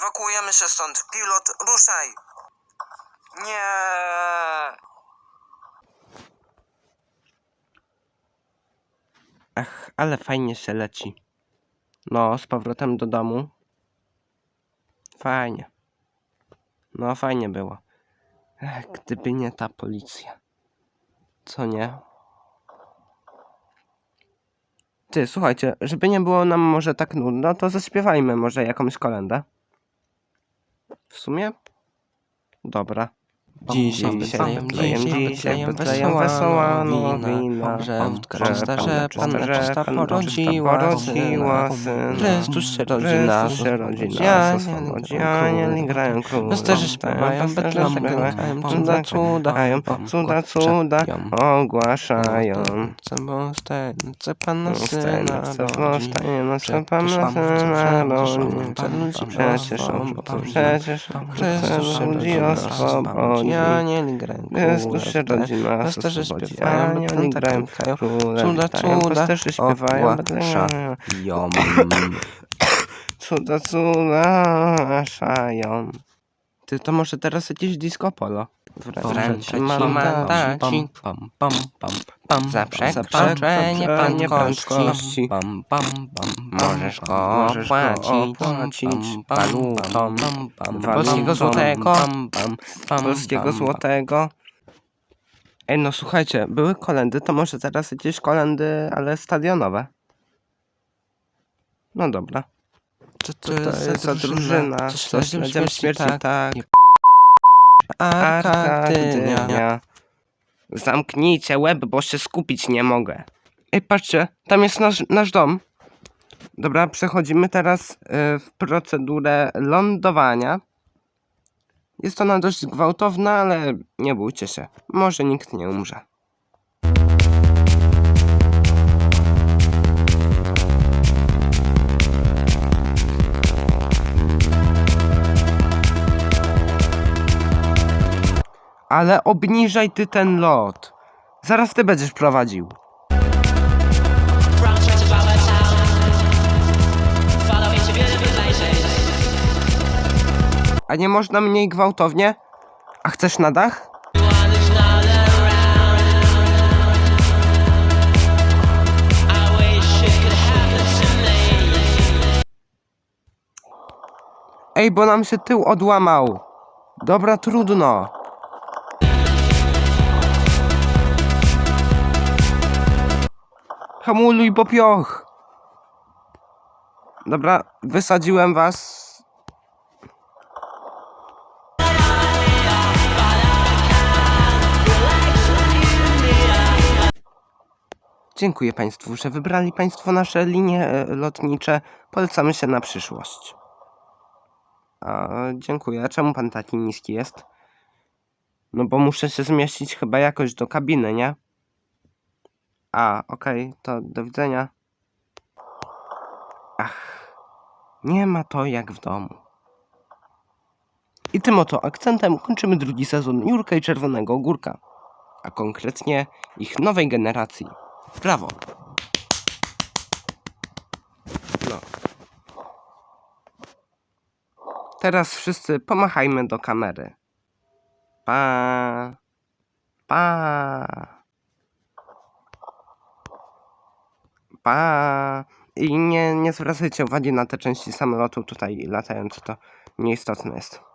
Ewakuujemy się stąd. Pilot, ruszaj! Nie. Ach, ale fajnie się leci. No, z powrotem do domu. Fajnie. No, fajnie było. Ech, gdyby nie ta policja. Co nie? Ty, słuchajcie, żeby nie było nam może tak nudno, to zaśpiewajmy może jakąś kolendę. Sumie? Dobra. Dzisiaj Betlejem, dzisiaj Betlejem, wesoła nowina, że że czysta, że Panna Panna czysta Panna porodziła syna. Chrystus się rodzi nas, anieli grają króle. Pasterze śpiewają, śpiewają, klękają, cuda, cuda, cudają, cuda, cuda, ogłaszają. Bo stęce Panna syna rodzi. powstaje, no co Przecież Pan na Pan, syna rodzi. Przecież on, przecież Chrystus się ludzi rodzi nas, oswobodzi. Anieli grają Chrystus się królewne. rodzi nas, Pasterze oswobodzi. śpiewają, Anieli Betlejem grają klękają, króle, cuda, cuda śpiewają, ogłaszają. Cuda, cuda, szają. Ty, to może teraz jakieś disco polo? Wręcz ci mandacik. Pam, pam, pam, pam. Za Za przekroczenie przekroczenie prędkości. prędkości. Pam, pam, pam. Możesz go opłacić walutą, polskiego złotego. polskiego złotego. Ej, no słuchajcie, były kolendy, to może teraz jakieś kolendy, ale stadionowe. No dobra. Co Co to jest za drużyna? Co Co śledziem śmierci, tak. Arkadynia. Arkadynia. Zamknijcie łeb, bo się skupić nie mogę. Ej, patrzcie, tam jest nasz, nasz dom. Dobra, przechodzimy teraz y, w procedurę lądowania. Jest ona dość gwałtowna, ale nie bójcie się. Może nikt nie umrze. Ale obniżaj ty ten lot. Zaraz ty będziesz prowadził. A nie można mniej gwałtownie? A chcesz na dach? Ej, bo nam się tył odłamał. Dobra, trudno. Hamuluj popioch. Dobra, wysadziłem was. Dziękuję Państwu, że wybrali Państwo nasze linie e, lotnicze. Polecamy się na przyszłość. A, dziękuję. Czemu Pan taki niski jest? No bo muszę się zmieścić chyba jakoś do kabiny, nie? A, okej, to do widzenia. Ach, nie ma to jak w domu. I tym oto akcentem kończymy drugi sezon Jurka i Czerwonego Ogórka, a konkretnie ich nowej generacji. Brawo! No. Teraz wszyscy pomachajmy do kamery. Pa! Pa! Pa! I nie, nie zwracajcie uwagi na te części samolotu tutaj latające, to nieistotne jest.